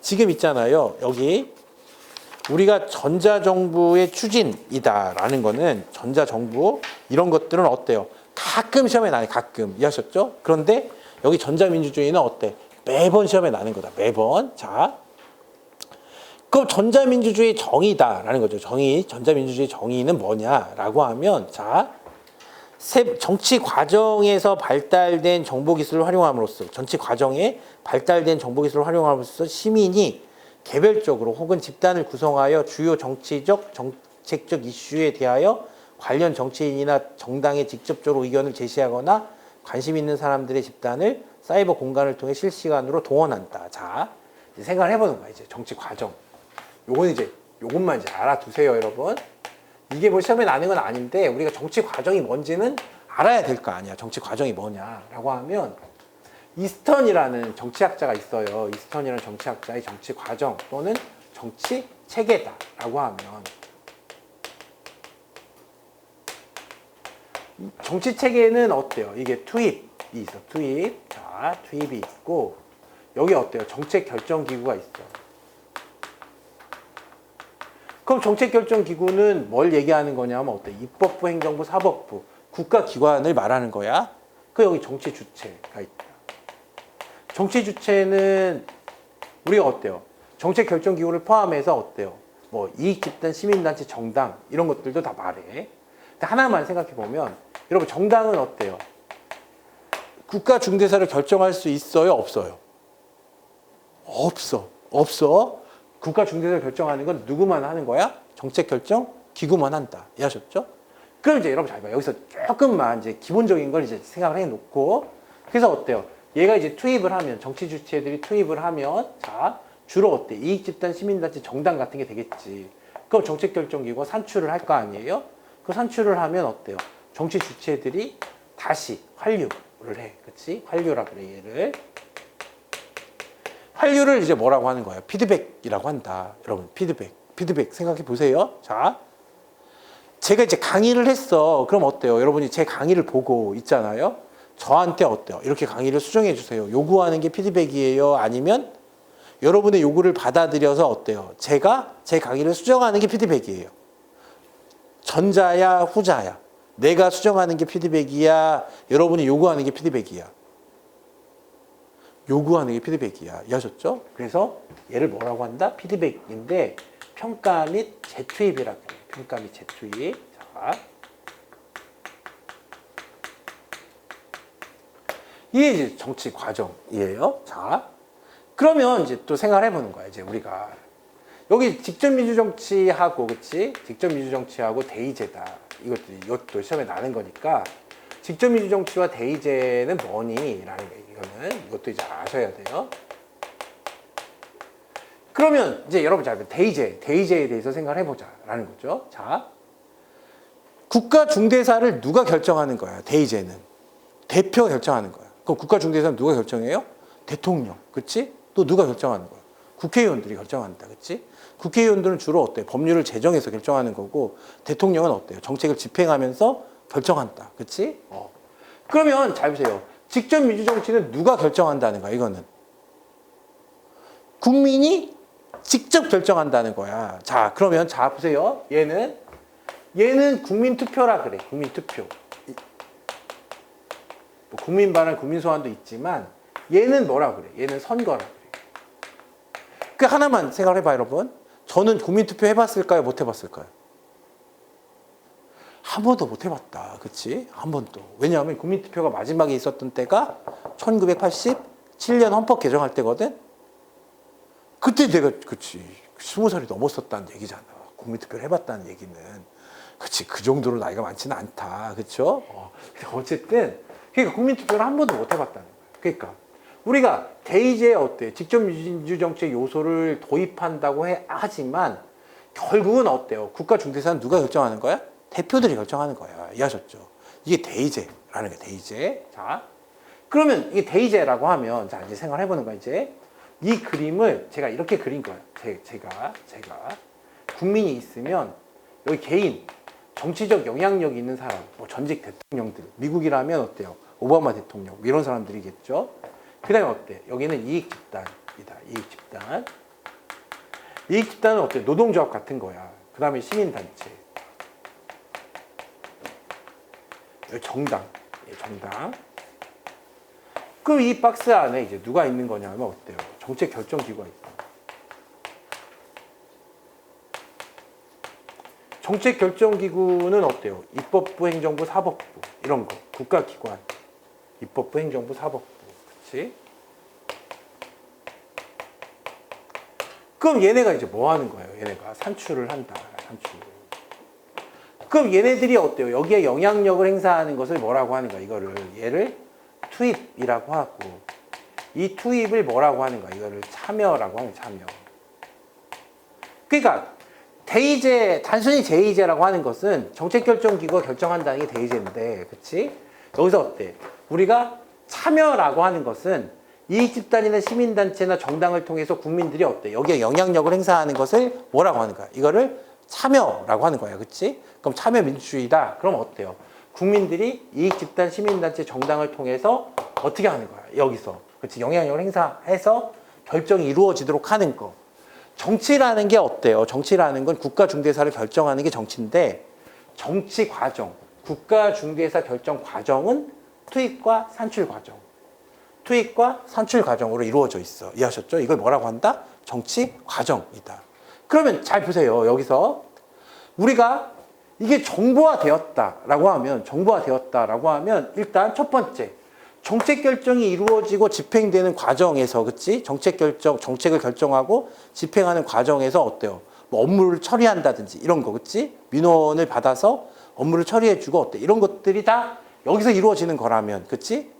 지금 있잖아요. 여기 우리가 전자정부의 추진이다라는 거는 전자정부 이런 것들은 어때요? 가끔 시험에 나요. 가끔 이해하셨죠? 그런데 여기 전자민주주의는 어때? 매번 시험에 나는 거다. 매번. 자, 그럼 전자민주주의 정의다라는 거죠. 정의, 전자민주주의 정의는 뭐냐라고 하면 자, 세- 정치 과정에서 발달된 정보 기술을 활용함으로써 정치 과정에 발달된 정보 기술을 활용함으로써 시민이 개별적으로 혹은 집단을 구성하여 주요 정치적 정책적 이슈에 대하여 관련 정치인이나 정당에 직접적으로 의견을 제시하거나 관심 있는 사람들의 집단을 사이버 공간을 통해 실시간으로 동원한다. 자, 생각을 해보는 거야. 이제 정치 과정. 요건 이제 요것만 이제 알아두세요, 여러분. 이게 뭐 시험에 나는 건 아닌데 우리가 정치 과정이 뭔지는 알아야 될 거 아니야. 정치 과정이 뭐냐라고 하면 이스턴이라는 정치학자가 있어요. 이스턴이라는 정치학자의 정치 과정 또는 정치 체계다라고 하면 정치 체계는 어때요? 이게 투입이 있어. 투입. 자, 투입이 있고 여기 어때요? 정책 결정 기구가 있어. 그럼 정책결정기구는 뭘 얘기하는 거냐면 어때? 입법부, 행정부, 사법부, 국가기관을 말하는 거야. 그 여기 정치 주체가 있다. 정치 주체는 우리가 어때요? 정책결정기구를 포함해서 어때요? 뭐 이익집단, 시민단체, 정당 이런 것들도 다 말해. 근데 하나만 생각해 보면 여러분 정당은 어때요? 국가 중대사를 결정할 수 있어요, 없어요? 없어, 없어. 국가 중대사를 결정하는 건 누구만 하는 거야? 정책 결정 기구만 한다. 이해하셨죠? 그럼 이제 여러분 잘 봐요. 여기서 조금만 이제 기본적인 걸 이제 생각을 해 놓고 그래서 어때요? 얘가 이제 투입을 하면 정치 주체들이 투입을 하면 자 주로 어때? 이익 집단 시민단체 정당 같은 게 되겠지. 그럼 정책 결정 기구가 산출을 할 거 아니에요? 그 산출을 하면 어때요? 정치 주체들이 다시 환류를 해. 그렇지? 환류라 그래 얘를. 환류를 이제 뭐라고 하는 거예요? 피드백이라고 한다. 여러분, 피드백. 피드백 생각해 보세요. 자. 제가 이제 강의를 했어. 그럼 어때요? 여러분이 제 강의를 보고 있잖아요. 저한테 어때요? 이렇게 강의를 수정해 주세요. 요구하는 게 피드백이에요? 아니면 여러분의 요구를 받아들여서 어때요? 제가 제 강의를 수정하는 게 피드백이에요. 전자야, 후자야. 내가 수정하는 게 피드백이야. 여러분이 요구하는 게 피드백이야. 요구하는 게 피드백이야. 이해하셨죠? 그래서 얘를 뭐라고 한다? 피드백인데 평가 및 재투입이라고 해요. 평가 및 재투입. 자. 이게 이제 정치 과정이에요. 자. 그러면 이제 또 생각을 해보는 거야. 이제 우리가. 여기 직접 민주 정치하고, 그치? 직접 민주 정치하고 대의제다. 이것도, 이것도 시험에 나는 거니까. 직접 민주 정치와 대의제는 뭐니? 라는 거 이거는 이것도 이제 아셔야 돼요. 그러면 이제 여러분 잘 대의제, 대의제에 대해서 생각을 해보자라는 거죠. 자, 국가 중대사를 누가 결정하는 거야? 대의제는 대표가 결정하는 거야. 그럼 국가 중대사는 누가 결정해요? 대통령, 그렇지? 또 누가 결정하는 거야? 국회의원들이 결정한다, 그렇지? 국회의원들은 주로 어때? 법률을 제정해서 결정하는 거고 대통령은 어때요? 정책을 집행하면서 결정한다, 그렇지? 어. 그러면 잘 보세요. 직접 민주 정치는 누가 결정한다는 거야? 이거는 국민이 직접 결정한다는 거야. 자, 그러면 자 보세요. 얘는 얘는 국민 투표라 그래. 국민 투표. 이- 뭐 국민 반환, 국민 소환도 있지만 얘는 뭐라 그래? 얘는 선거라 그래. 그 하나만 생각해 을 봐, 여러분. 저는 국민 투표 해봤을까요? 못 해봤을까요? 한 번도 못 해봤다. 그치? 한 번도. 왜냐하면 국민투표가 마지막에 있었던 때가 1987년 헌법 개정할 때거든? 그때 내가, 그치. 스무 살이 넘었었다는 얘기잖아. 국민투표를 해봤다는 얘기는. 그치. 그 정도로 나이가 많지는 않다. 그쵸? 어. 어쨌든, 그러니까 국민투표를 한 번도 못 해봤다는 거야. 그러니까. 우리가 대의제에 어때? 직접 민주정책 요소를 도입한다고 해, 하지만, 결국은 어때요? 국가 중대사는 누가 결정하는 거야? 대표들이 결정하는 거야. 이해하셨죠? 이게 대의제라는 거야, 대의제. 자. 그러면 이게 대의제라고 하면, 자, 이제 생각을 해보는 거야, 이제. 이 그림을 제가 이렇게 그린 거예요. 제, 제가, 제가. 국민이 있으면, 여기 개인, 정치적 영향력 있는 사람, 뭐 전직 대통령들, 미국이라면 어때요? 오바마 대통령, 뭐 이런 사람들이겠죠? 그 다음에 어때? 여기는 이익 집단이다. 이익 집단. 이익 집단은 어때? 노동조합 같은 거야. 그 다음에 시민단체. 여기 정당. 예, 정당. 그럼 이 박스 안에 이제 누가 있는 거냐면 어때요? 정책 결정 기구가 있다. 정책 결정 기구는 어때요? 입법부, 행정부, 사법부 이런 거 국가기관 입법부, 행정부, 사법부 그렇지? 그럼 얘네가 이제 뭐 하는 거예요? 얘네가 산출을 한다. 산출. 그럼 얘네들이 어때요? 여기에 영향력을 행사하는 것을 뭐라고 하는가? 이거를 얘를 투입이라고 하고 이 투입을 뭐라고 하는가? 이거를 참여라고 하는 참여. 그러니까 대의제 단순히 제의제라고 하는 것은 정책결정기구가 결정한다는 게 대의제인데, 그렇지? 여기서 어때? 우리가 참여라고 하는 것은 이익 집단이나 시민단체나 정당을 통해서 국민들이 어때? 여기에 영향력을 행사하는 것을 뭐라고 하는 거야? 이거를 참여라고 하는 거야, 그렇지? 그럼 참여 민주주의다. 그럼 어때요? 국민들이 이익 집단, 시민단체, 정당을 통해서 어떻게 하는 거야? 여기서, 그렇지? 영향력을 행사해서 결정이 이루어지도록 하는 거. 정치라는 게 어때요? 정치라는 건 국가 중대사를 결정하는 게 정치인데 정치 과정, 국가 중대사 결정 과정은 투입과 산출 과정. 투입과 산출 과정으로 이루어져 있어. 이해하셨죠? 이걸 뭐라고 한다? 정치 과정이다. 그러면 잘 보세요. 여기서 우리가 이게 정보화되었다라고 하면 정보화되었다라고 하면 일단 첫 번째 정책 결정이 이루어지고 집행되는 과정에서 그치? 정책 결정 정책을 결정하고 집행하는 과정에서 어때요? 뭐 업무를 처리한다든지 이런 거 그치? 민원을 받아서 업무를 처리해주고 어때? 이런 것들이 다 여기서 이루어지는 거라면 그치?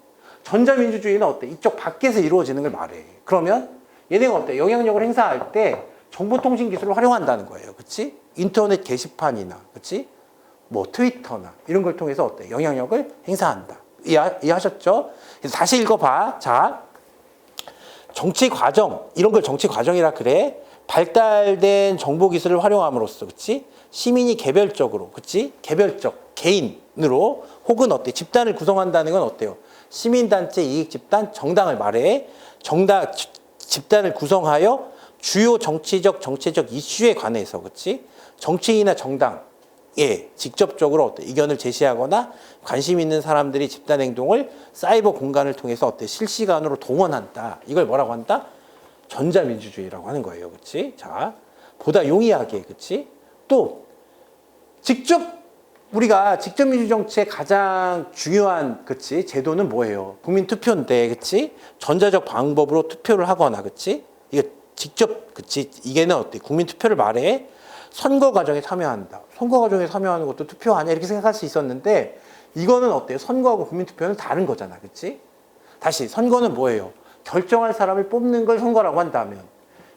전자민주주의는 어때? 이쪽 밖에서 이루어지는 걸 말해. 그러면 얘네가 어때? 영향력을 행사할 때 정보통신 기술을 활용한다는 거예요. 그치 인터넷 게시판이나 그치 뭐 트위터나 이런 걸 통해서 어때 영향력을 행사한다 이해, 이해하셨죠? 그래서 다시 읽어봐. 자, 정치 과정 이런 걸 정치 과정이라 그래. 발달된 정보 기술을 활용함으로써, 그렇지? 시민이 개별적으로, 그렇지? 개별적 개인으로 혹은 어때? 집단을 구성한다는 건 어때요? 시민단체, 이익 집단, 정당을 말해. 정당 집단을 구성하여 주요 정치적, 정체적 이슈에 관해서, 그렇지? 정치인이나 정당 예, 직접적으로 어때 의견을 제시하거나 관심 있는 사람들이 집단 행동을 사이버 공간을 통해서 어때 실시간으로 동원한다. 이걸 뭐라고 한다? 전자민주주의라고 하는 거예요. 그렇지? 자, 보다 용이하게, 그렇지? 또 직접 우리가 직접 민주 정치의 가장 중요한 그치 제도는 뭐예요? 국민 투표인데 그치 전자적 방법으로 투표를 하거나 그치 이게 직접 그치 이게는 어때 국민 투표를 말해 선거 과정에 참여한다. 선거 과정에 참여하는 것도 투표 아니야 이렇게 생각할 수 있었는데 이거는 어때요? 선거하고 국민투표는 다른 거잖아. 그치? 다시 선거는 뭐예요? 결정할 사람을 뽑는 걸 선거라고 한다면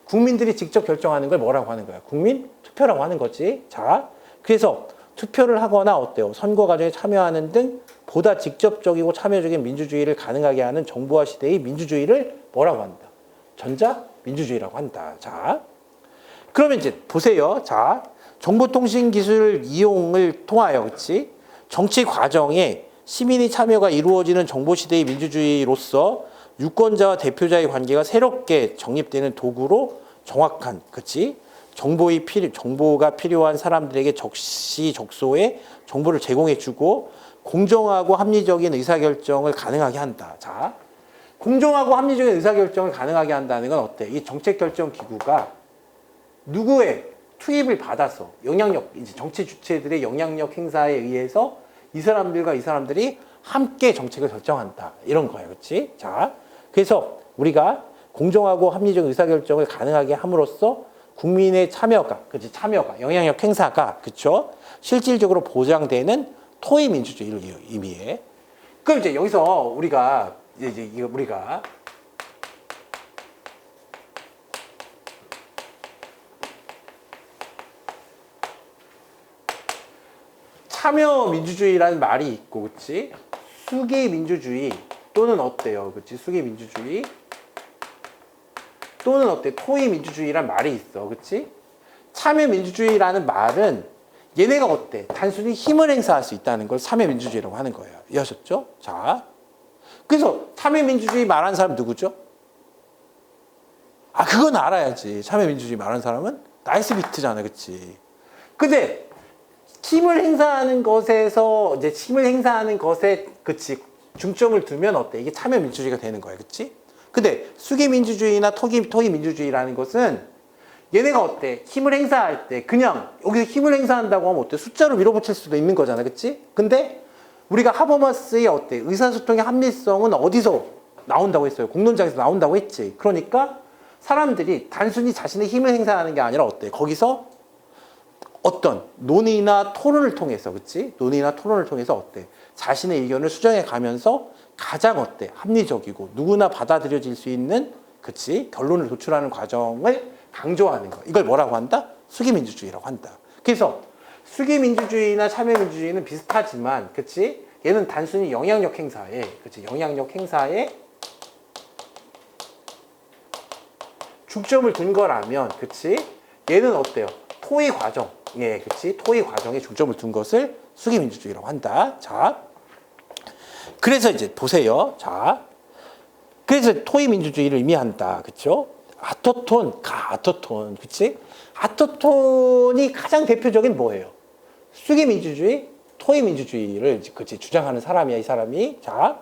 국민들이 직접 결정하는 걸 뭐라고 하는 거야? 국민 투표라고 하는 거지. 자, 그래서 투표를 하거나 어때요? 선거 과정에 참여하는 등 보다 직접적이고 참여적인 민주주의를 가능하게 하는 정보화 시대의 민주주의를 뭐라고 한다? 전자 민주주의라고 한다. 자, 그러면 이제 보세요. 자, 정보통신 기술 이용을 통하여 그치? 정치 과정에 시민의 참여가 이루어지는 정보 시대의 민주주의로서 유권자와 대표자의 관계가 새롭게 정립되는 도구로 정확한 그치? 정보의 필요, 정보가 필요한 사람들에게 적시적소에 정보를 제공해주고 공정하고 합리적인 의사결정을 가능하게 한다. 자, 공정하고 합리적인 의사결정을 가능하게 한다는 건 어때? 이 정책결정 기구가 누구의 투입을 받아서 영향력 이제 정치 주체들의 영향력 행사에 의해서 이 사람들과 이 사람들이 함께 정책을 결정한다 이런 거예요, 그렇지? 자, 그래서 우리가 공정하고 합리적 의사결정을 가능하게 함으로써 국민의 참여가, 그렇지? 참여가 영향력 행사가 그렇죠? 실질적으로 보장되는 토의 민주주의를 의미해. 그럼 이제 여기서 우리가 이제 이거 우리가 참여 민주주의라는 말이 있고, 그치? 수기 민주주의 또는 어때요? 그치? 수기 민주주의 또는 어때? 토의 민주주의란 말이 있어. 그치? 참여 민주주의라는 말은 얘네가 어때? 단순히 힘을 행사할 수 있다는 걸 참여 민주주의라고 하는 거예요. 이해하셨죠? 자. 그래서 참여 민주주의 말하는 사람 누구죠? 아 그건 알아야지. 참여 민주주의 말하는 사람은 나이스 비트잖아, 그치? 근데 힘을 행사하는 것에서 이제 힘을 행사하는 것에 그치 중점을 두면 어때? 이게 참여 민주주의가 되는 거야, 그치? 근데 수기 민주주의나 토기 토기 민주주의라는 것은 얘네가 어때? 힘을 행사할 때 그냥 여기서 힘을 행사한다고 하면 어때? 숫자로 밀어붙일 수도 있는 거잖아, 그치? 근데 우리가 하버마스의 어때? 의사소통의 합리성은 어디서 나온다고 했어요? 공론장에서 나온다고 했지. 그러니까 사람들이 단순히 자신의 힘을 행사하는 게 아니라 어때? 거기서 어떤 논의나 토론을 통해서, 그치? 논의나 토론을 통해서 어때? 자신의 의견을 수정해 가면서 가장 어때? 합리적이고 누구나 받아들여질 수 있는, 그치? 결론을 도출하는 과정을 강조하는 거. 이걸 뭐라고 한다? 수기민주주의라고 한다. 그래서 수기민주주의나 참여민주주의는 비슷하지만, 그치? 얘는 단순히 영향력 행사에, 그치? 영향력 행사에 중점을 둔 거라면, 그치? 얘는 어때요? 토의 과정, 예, 그치? 토의 과정에 중점을 둔 것을 수기민주주의라고 한다. 자, 그래서 이제 보세요. 자, 그래서 토의 민주주의를 의미한다. 그쵸? 아토톤, 가, 아토톤, 그치? 아토톤이 가장 대표적인 뭐예요? 수기 민주주의, 토의 민주주의를 그치 주장하는 사람이야 이 사람이. 자,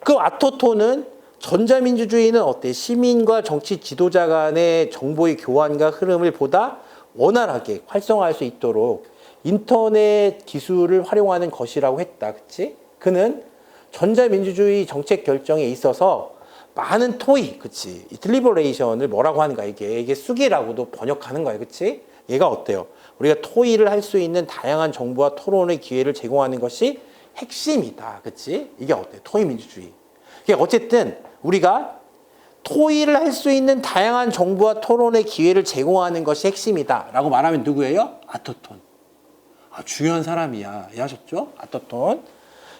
그 아토톤은 전자민주주의는 어때? 시민과 정치 지도자 간의 정보의 교환과 흐름을 보다 원활하게 활성화할 수 있도록 인터넷 기술을 활용하는 것이라고 했다. 그치? 그는 전자민주주의 정책 결정에 있어서 많은 토의, 그치? 이 딜리버레이션을 뭐라고 하는 거야, 이게. 이게 수기라고도 번역하는 거야, 그치? 얘가 어때요? 우리가 토의를 할 수 있는 다양한 정보와 토론의 기회를 제공하는 것이 핵심이다, 그치? 이게 어때? 토의 민주주의. 이게 어쨌든 우리가 토의를 할 수 있는 다양한 정보와 토론의 기회를 제공하는 것이 핵심이다. 라고 말하면 누구예요? 아토톤. 아, 중요한 사람이야. 이해하셨죠? 아토톤.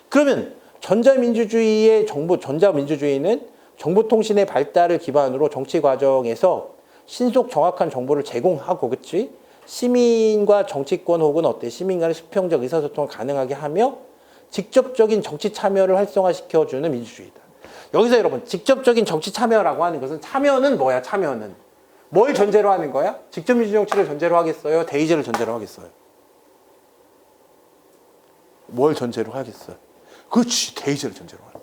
그러면 전자민주주의의 정보, 전자민주주의는 정보통신의 발달을 기반으로 정치 과정에서 신속 정확한 정보를 제공하고, 그치? 시민과 정치권 혹은 어때? 시민 간의 수평적 의사소통을 가능하게 하며 직접적인 정치 참여를 활성화시켜주는 민주주의다. 여기서 여러분, 직접적인 정치 참여라고 하는 것은 참여는 뭐야, 참여는? 뭘 전제로 하는 거야? 직접 민주 정치를 전제로 하겠어요? 대의제를 전제로 하겠어요? 뭘 전제로 하겠어요? 그렇지, 대의제를 전제로 한다.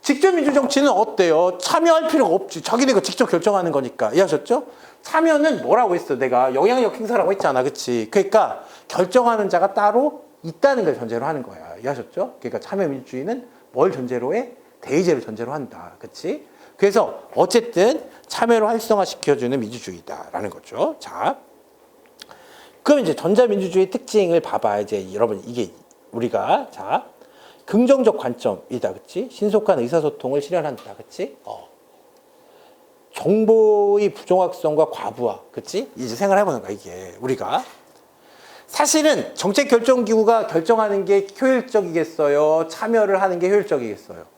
직접 민주 정치는 어때요? 참여할 필요가 없지. 자기네가 직접 결정하는 거니까. 이해하셨죠? 참여는 뭐라고 했어? 내가 영향력 행사라고 했잖아. 그치? 그러니까 결정하는 자가 따로 있다는 걸 전제로 하는 거야. 이해하셨죠? 그러니까 참여 민주주의는 뭘 전제로 해? 대의제를 전제로 한다. 그치? 그래서 어쨌든 참여를 활성화시켜주는 민주주의다라는 거죠. 자. 그럼 이제 전자민주주의 특징을 봐봐. 이제 여러분, 이게 우리가, 자. 긍정적 관점이다. 그치? 신속한 의사소통을 실현한다. 그치? 어. 정보의 부정확성과 과부하. 그치? 이제 생각해보는 거야, 이게. 우리가. 사실은 정책 결정 기구가 결정하는 게 효율적이겠어요? 참여를 하는 게 효율적이겠어요?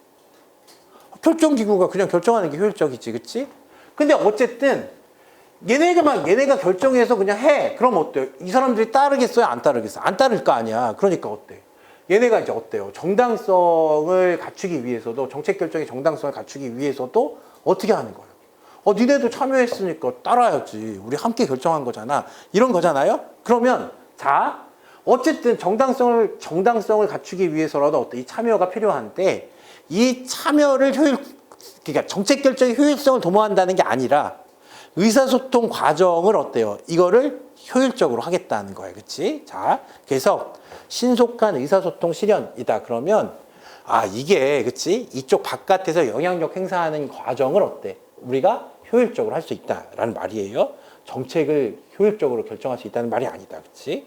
결정기구가 그냥 결정하는 게 효율적이지, 그치? 근데 어쨌든, 얘네가 막, 얘네가 결정해서 그냥 해. 그럼 어때요? 이 사람들이 따르겠어요? 안 따르겠어요? 안 따를 거 아니야. 그러니까 어때? 얘네가 이제 어때요? 정당성을 갖추기 위해서도, 정책 결정의 정당성을 갖추기 위해서도 어떻게 하는 거예요? 어, 니네도 참여했으니까 따라야지. 우리 함께 결정한 거잖아. 이런 거잖아요? 그러면, 자, 어쨌든 정당성을, 정당성을 갖추기 위해서라도 어때? 이 참여가 필요한데, 이 참여를 효율, 그러니까 정책 결정의 효율성을 도모한다는 게 아니라 의사소통 과정을 어때요? 이거를 효율적으로 하겠다는 거예요. 그치? 자, 그래서 신속한 의사소통 실현이다. 그러면, 아, 이게, 그치? 이쪽 바깥에서 영향력 행사하는 과정을 어때? 우리가 효율적으로 할 수 있다라는 말이에요. 정책을 효율적으로 결정할 수 있다는 말이 아니다. 그치?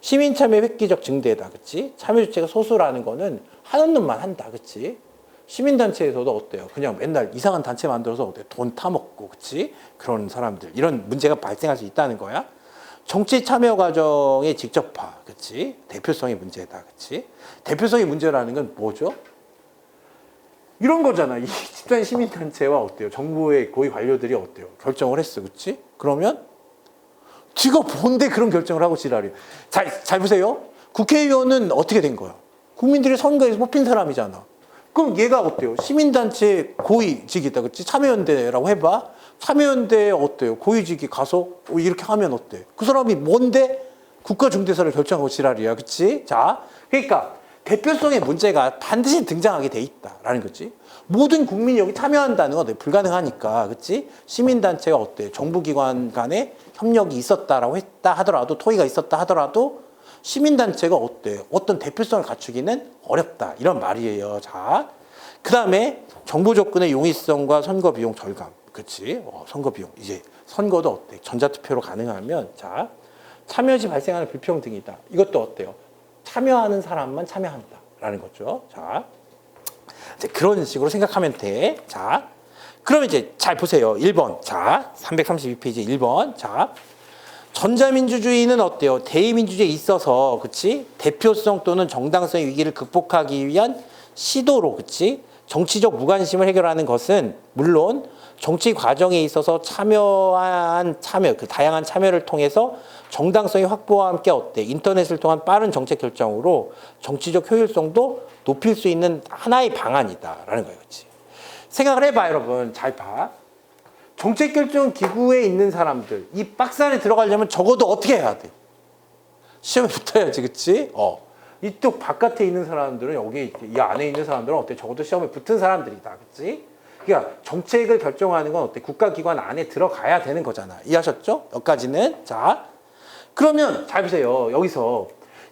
시민 참여 획기적 증대다. 그치? 참여 주체가 소수라는 거는 하는 놈만 한다. 그치? 시민단체에서도 어때요? 그냥 맨날 이상한 단체 만들어서 어때? 돈 타먹고, 그치? 그런 사람들. 이런 문제가 발생할 수 있다는 거야. 정치 참여 과정의 직접화, 그치? 대표성의 문제다, 그치? 대표성의 문제라는 건 뭐죠? 이런 거잖아. 이 집단 시민단체와 어때요? 정부의 고위 관료들이 어때요? 결정을 했어, 그치? 그러면 지가 뭔데 그런 결정을 하고 지랄이야. 잘, 잘 보세요. 국회의원은 어떻게 된 거야? 국민들이 선거에서 뽑힌 사람이잖아. 그럼 얘가 어때요? 시민단체 고위직이다. 그치? 참여연대라고 해봐. 참여연대 어때요? 고위직이 가서 어, 이렇게 하면 어때? 그 사람이 뭔데? 국가중대사를 결정하고 지랄이야. 그치? 자, 그러니까 대표성의 문제가 반드시 등장하게 돼 있다라는 거지. 모든 국민이 여기 참여한다는 건 불가능하니까, 그치? 시민단체가 어때? 정부기관 간에 협력이 있었다라고 했다 하더라도, 토의가 있었다 하더라도, 시민단체가 어때? 어떤 대표성을 갖추기는 어렵다. 이런 말이에요. 자, 그 다음에 정보 접근의 용이성과 선거 비용 절감. 그치? 어, 선거 비용. 이제 선거도 어때? 전자투표로 가능하면, 자, 참여 시 발생하는 불평 등이다. 이것도 어때요? 참여하는 사람만 참여한다. 라는 거죠. 자, 이제 그런 식으로 생각하면 돼. 자, 그럼 이제 잘 보세요. 1번. 자, 332페이지 1번. 자, 전자민주주의는 어때요? 대의민주주의에 있어서, 그치? 대표성 또는 정당성의 위기를 극복하기 위한 시도로, 그치? 정치적 무관심을 해결하는 것은 물론 정치 과정에 있어서 참여한 참여, 그 다양한 참여를 통해서 정당성의 확보와 함께 어때? 인터넷을 통한 빠른 정책 결정으로 정치적 효율성도 높일 수 있는 하나의 방안이다라는 거예요, 그치? 생각을 해봐, 여러분. 잘 봐. 정책 결정 기구에 있는 사람들 이 박스 안에 들어가려면 적어도 어떻게 해야 돼? 시험에 붙어야지, 그치? 어. 이쪽 바깥에 있는 사람들은 여기 이 안에 있는 사람들은 어때? 적어도 시험에 붙은 사람들이다, 그치? 그러니까 정책을 결정하는 건 어때? 국가기관 안에 들어가야 되는 거잖아. 이해하셨죠? 여기까지는 자. 그러면 잘 보세요. 여기서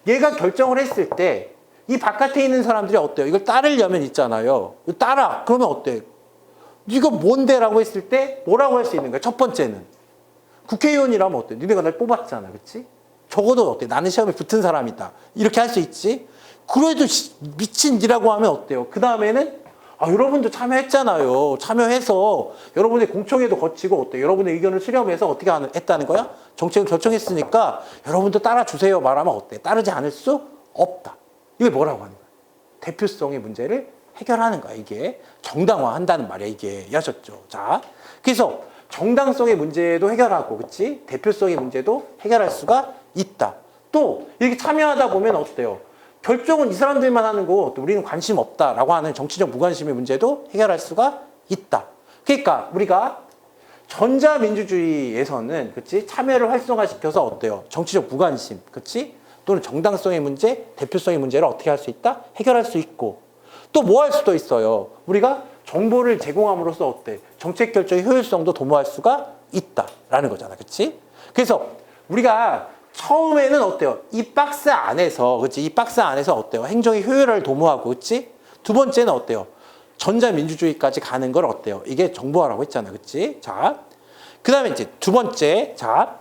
얘가 결정을 했을 때 이 바깥에 있는 사람들이 어때요? 이걸 따르려면 있잖아요. 따라. 그러면 어때? 이거 뭔데라고 했을 때 뭐라고 할 수 있는 거야? 첫 번째는 국회의원이라면 어때? 니네가 날 뽑았잖아, 그렇지? 적어도 어때? 나는 시험에 붙은 사람이다. 이렇게 할 수 있지. 그래도 시- 미친 이라고 하면 어때요? 그 다음에는 아, 여러분도 참여했잖아요. 참여해서 여러분의 공청회도 거치고 어때? 여러분의 의견을 수렴해서 어떻게 하는, 했다는 거야? 정책을 결정했으니까 여러분도 따라주세요. 말하면 어때? 따르지 않을 수 없다. 이게 뭐라고 하는 거야? 대표성의 문제를 해결하는 거야. 이게 정당화 한다는 말이야. 이게 이해하셨죠? 자, 그래서 정당성의 문제도 해결하고, 그치? 대표성의 문제도 해결할 수가 있다. 또 이렇게 참여하다 보면 어때요? 결정은 이 사람들만 하는 거고 또 우리는 관심 없다라고 하는 정치적 무관심의 문제도 해결할 수가 있다. 그러니까 우리가 전자민주주의에서는 그치 참여를 활성화시켜서 어때요? 정치적 무관심, 그치 또는 정당성의 문제, 대표성의 문제를 어떻게 할 수 있다? 해결할 수 있고 또 뭐 할 수도 있어요. 우리가 정보를 제공함으로써 어때? 정책 결정의 효율성도 도모할 수가 있다라는 거잖아, 그치 그래서 우리가 처음에는 어때요? 이 박스 안에서, 그치? 이 박스 안에서 어때요? 행정의 효율을 도모하고, 그치? 두 번째는 어때요? 전자민주주의까지 가는 걸 어때요? 이게 정보화라고 했잖아, 그치? 자. 그 다음에 이제 두 번째, 자.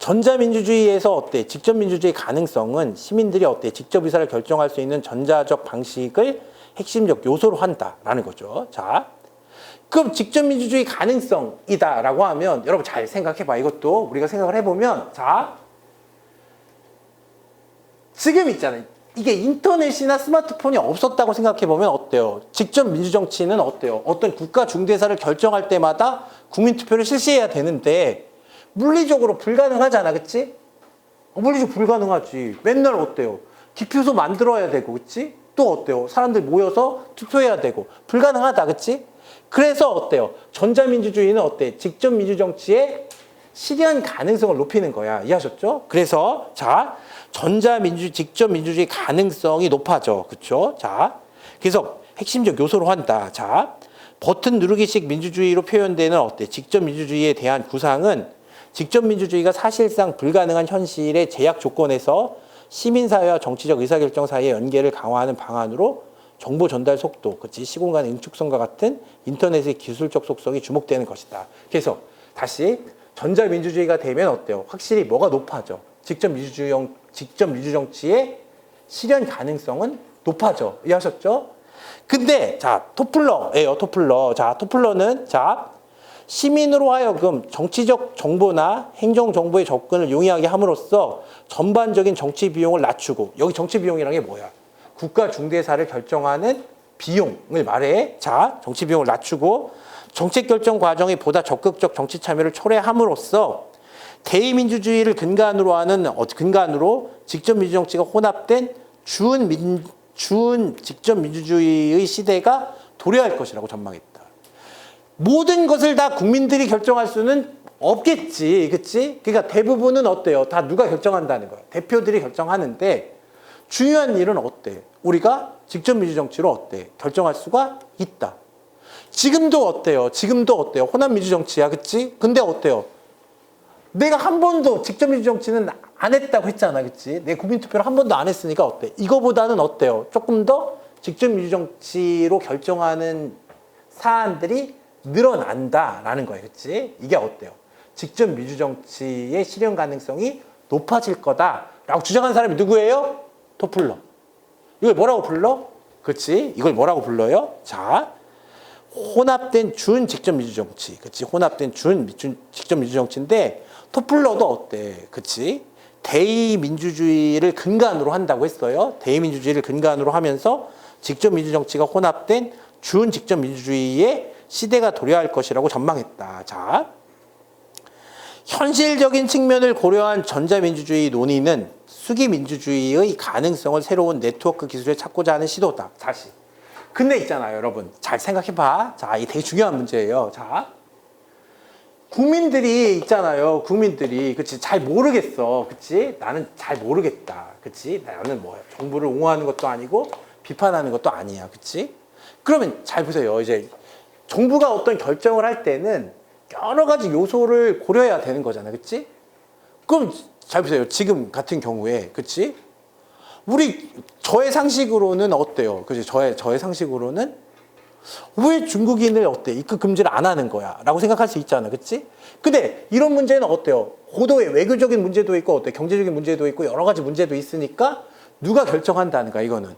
전자민주주의에서 어때? 직접 민주주의 가능성은 시민들이 어때? 직접 의사를 결정할 수 있는 전자적 방식을 핵심적 요소로 한다라는 거죠. 자. 그럼 직접 민주주의 가능성이다라고 하면 여러분 잘 생각해봐. 이것도 우리가 생각을 해보면 자 지금 있잖아요. 이게 인터넷이나 스마트폰이 없었다고 생각해보면 어때요? 직접 민주정치는 어때요? 어떤 국가 중대사를 결정할 때마다 국민투표를 실시해야 되는데 물리적으로 불가능하잖아. 그치? 어, 물리적 불가능하지. 맨날 어때요? 기표소 만들어야 되고, 그치? 또 어때요? 사람들 모여서 투표해야 되고. 불가능하다, 그치? 그래서 어때요? 전자민주주의는 어때? 직접 민주정치의 실현 가능성을 높이는 거야. 이해하셨죠? 그래서, 자, 전자민주, 직접 민주주의 가능성이 높아져. 그쵸? 자, 그래서 핵심적 요소로 한다. 자, 버튼 누르기식 민주주의로 표현되는 어때? 직접 민주주의에 대한 구상은 직접 민주주의가 사실상 불가능한 현실의 제약 조건에서 시민사회와 정치적 의사결정 사이의 연계를 강화하는 방안으로 정보 전달 속도, 그치 시공간 응축성과 같은 인터넷의 기술적 속성이 주목되는 것이다. 그래서 다시 전자민주주의가 되면 어때요? 확실히 뭐가 높아져? 직접 민주주의, 직접 민주정치의 실현 가능성은 높아져. 이해하셨죠? 근데 자 토플러예요. 토플러. 자 토플러는 자 시민으로 하여금 정치적 정보나 행정 정보의 접근을 용이하게 함으로써 전반적인 정치 비용을 낮추고 여기 정치 비용이란 게 뭐야? 국가 중대사를 결정하는 비용을 말해. 자, 정치 비용을 낮추고 정책 결정 과정에 보다 적극적 정치 참여를 초래함으로써 대의민주주의를 근간으로 하는 어, 근간으로 직접 민주정치가 혼합된 준 민, 준 직접 민주주의의 시대가 도래할 것이라고 전망했다. 모든 것을 다 국민들이 결정할 수는 없겠지, 그치? 그러니까 대부분은 어때요? 다 누가 결정한다는 거야. 대표들이 결정하는데 중요한 일은 어때? 우리가 직접 민주 정치로 어때? 결정할 수가 있다. 지금도 어때요? 지금도 어때요? 호남 민주 정치야, 그치? 근데 어때요? 내가 한 번도 직접 민주 정치는 안 했다고 했잖아, 그치? 내 국민 투표를 한 번도 안 했으니까 어때? 이거보다는 어때요? 조금 더 직접 민주 정치로 결정하는 사안들이 늘어난다라는 거예요, 그치? 이게 어때요? 직접 민주 정치의 실현 가능성이 높아질 거다라고 주장하는 사람이 누구예요? 토플러. 이걸 뭐라고 불러? 그치? 이걸 뭐라고 불러요? 자, 혼합된 준 직접 민주 정치. 그치? 혼합된 준 직접 민주 정치인데 토플러도 어때? 그치? 대의 민주주의를 근간으로 한다고 했어요. 대의 민주주의를 근간으로 하면서 직접 민주 정치가 혼합된 준 직접 민주주의의 시대가 도래할 것이라고 전망했다. 자, 현실적인 측면을 고려한 전자민주주의 논의는 수기민주주의의 가능성을 새로운 네트워크 기술에 찾고자 하는 시도다. 다시. 근데 있잖아요, 여러분. 잘 생각해봐. 자, 이 되게 중요한 문제예요. 자. 국민들이 있잖아요. 국민들이. 그치. 잘 모르겠어. 그치. 나는 잘 모르겠다. 그치. 나는 뭐야. 정부를 옹호하는 것도 아니고 비판하는 것도 아니야. 그치. 그러면 잘 보세요. 이제 정부가 어떤 결정을 할 때는 여러 가지 요소를 고려해야 되는 거잖아. 그치? 그럼 잘 보세요. 지금 같은 경우에. 그치? 우리 저의 상식으로는 어때요? 그지? 저의 저의 상식으로는 왜 중국인을 어때 입국 금지를 안 하는 거야?라고 생각할 수 있잖아, 그렇지? 근데 이런 문제는 어때요? 고도의 외교적인 문제도 있고 어때 경제적인 문제도 있고 여러 가지 문제도 있으니까 누가 결정한다는 거야 이거는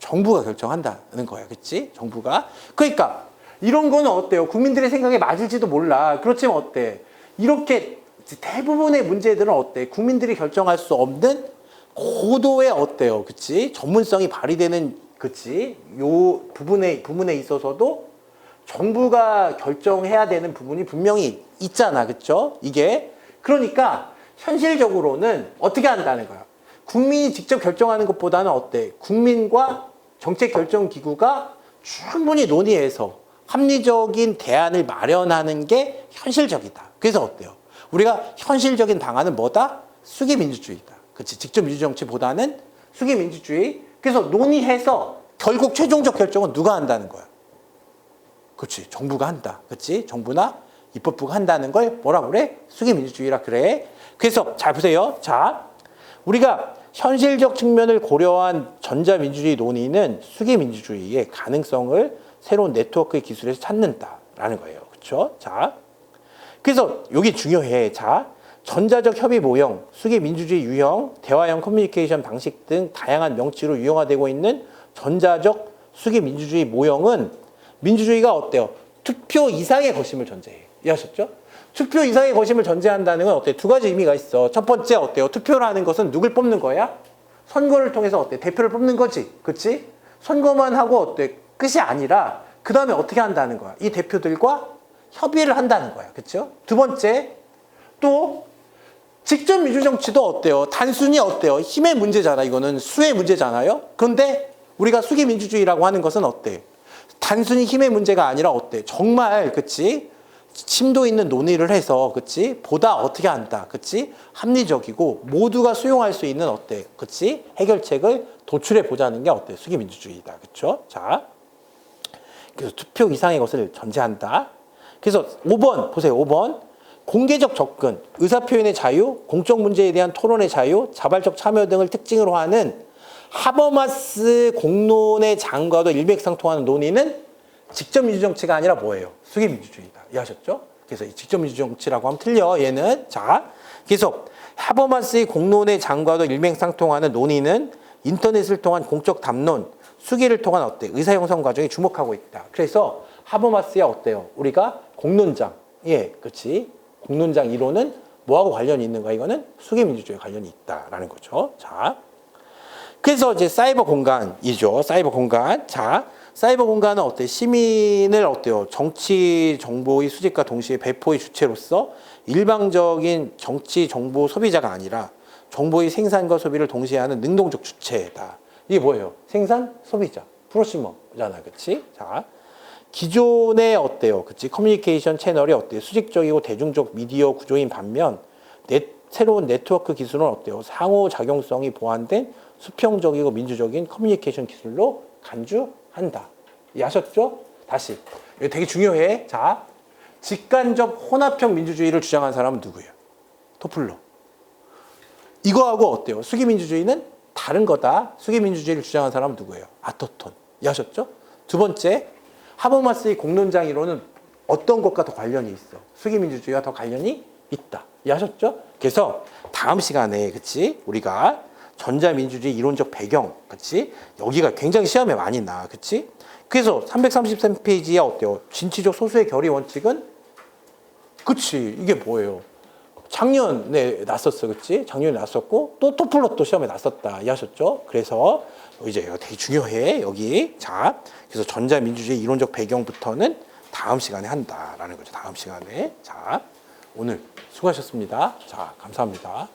정부가 결정한다는 거야, 그렇지? 정부가 그러니까 이런 거는 어때요? 국민들의 생각에 맞을지도 몰라. 그렇지만 어때? 이렇게 대부분의 문제들은 어때? 국민들이 결정할 수 없는 고도의 어때요? 그치? 전문성이 발휘되는, 그치? 요 부분에, 부분에 있어서도 정부가 결정해야 되는 부분이 분명히 있잖아. 그쵸? 이게. 그러니까 현실적으로는 어떻게 한다는 거야? 국민이 직접 결정하는 것보다는 어때? 국민과 정책 결정 기구가 충분히 논의해서 합리적인 대안을 마련하는 게 현실적이다. 그래서 어때요? 우리가 현실적인 방안은 뭐다? 수기 민주주의다. 그렇지. 직접 민주 정치보다는 수기 민주주의. 그래서 논의해서 결국 최종적 결정은 누가 한다는 거야? 그렇지. 정부가 한다. 그렇지. 정부나 입법부가 한다는 걸 뭐라 그래? 수기 민주주의라 그래. 그래서 잘 보세요. 자, 우리가 현실적 측면을 고려한 전자민주주의 논의는 수기 민주주의의 가능성을 새로운 네트워크의 기술에서 찾는다라는 거예요. 그렇죠? 자, 그래서 여기 중요해. 자, 전자적 협의 모형, 수기 민주주의 유형, 대화형 커뮤니케이션 방식 등 다양한 명치로 유형화되고 있는 전자적 수기 민주주의 모형은 민주주의가 어때요? 투표 이상의 거심을 전제해. 이해하셨죠? 투표 이상의 거심을 전제한다는 건 어때? 두 가지 의미가 있어. 첫 번째 어때요? 투표라는 것은 누굴 뽑는 거야? 선거를 통해서 어때? 대표를 뽑는 거지. 그치? 선거만 하고 어때? 끝이 아니라 그 다음에 어떻게 한다는 거야? 이 대표들과 협의를 한다는 거야. 그렇죠? 두 번째 또 직접 민주정치도 어때요? 단순히 어때요? 힘의 문제잖아. 이거는 수의 문제잖아요. 그런데 우리가 수기 민주주의라고 하는 것은 어때? 단순히 힘의 문제가 아니라 어때? 정말 그치? 심도 있는 논의를 해서 그치? 보다 어떻게 한다. 그치? 합리적이고 모두가 수용할 수 있는 어때? 그치? 해결책을 도출해 보자는 게 어때? 수기 민주주의다. 그렇죠? 자. 그래서 투표 이상의 것을 전제한다. 그래서 5번 보세요. 5번. 공개적 접근, 의사표현의 자유, 공적 문제에 대한 토론의 자유, 자발적 참여 등을 특징으로 하는 하버마스 공론의 장과도 일맥상통하는 논의는 직접 민주정치가 아니라 뭐예요? 수기 민주주의다. 이해하셨죠? 그래서 이 직접 민주정치라고 하면 틀려. 얘는 자 계속 하버마스의 공론의 장과도 일맥상통하는 논의는 인터넷을 통한 공적 담론, 수기를 통한 어때 의사 형성 과정에 주목하고 있다. 그래서 하버마스야 어때요? 우리가 공론장, 예, 그렇지. 공론장 이론은 뭐하고 관련이 있는가? 이거는 수기 민주주의에 관련이 있다라는 거죠. 자, 그래서 이제 사이버 공간이죠. 사이버 공간. 자, 사이버 공간은 어때? 시민을 어때요? 정치 정보의 수집과 동시에 배포의 주체로서 일방적인 정치 정보 소비자가 아니라 정보의 생산과 소비를 동시에 하는 능동적 주체다. 이게 뭐예요? 생산, 소비자, 프로시머잖아, 그렇지? 자, 기존의 어때요? 그치? 커뮤니케이션 채널이 어때요? 수직적이고 대중적 미디어 구조인 반면 넷, 새로운 네트워크 기술은 어때요? 상호작용성이 보완된 수평적이고 민주적인 커뮤니케이션 기술로 간주한다. 이해하셨죠? 다시. 이거 되게 중요해. 자, 직관적 혼합형 민주주의를 주장한 사람은 누구예요? 토플러. 이거하고 어때요? 수기민주주의는 다른 거다. 수기민주주의를 주장한 사람은 누구예요? 아토톤. 이해하셨죠? 두 번째, 하버마스의 공론장 이론은 어떤 것과 더 관련이 있어? 수기민주주의와 더 관련이 있다. 이해하셨죠? 그래서 다음 시간에, 그치? 우리가 전자민주주의 이론적 배경, 그치? 여기가 굉장히 시험에 많이 나, 그치? 그래서 333페이지에 어때요? 진취적 소수의 결의 원칙은? 그치? 이게 뭐예요? 작년에 났었어, 그치? 작년에 났었고, 또 토플러 또 시험에 났었다. 이해하셨죠? 그래서 이제 이거 되게 중요해, 여기. 자, 그래서 전자민주주의 이론적 배경부터는 다음 시간에 한다라는 거죠. 다음 시간에. 자, 오늘 수고하셨습니다. 자, 감사합니다.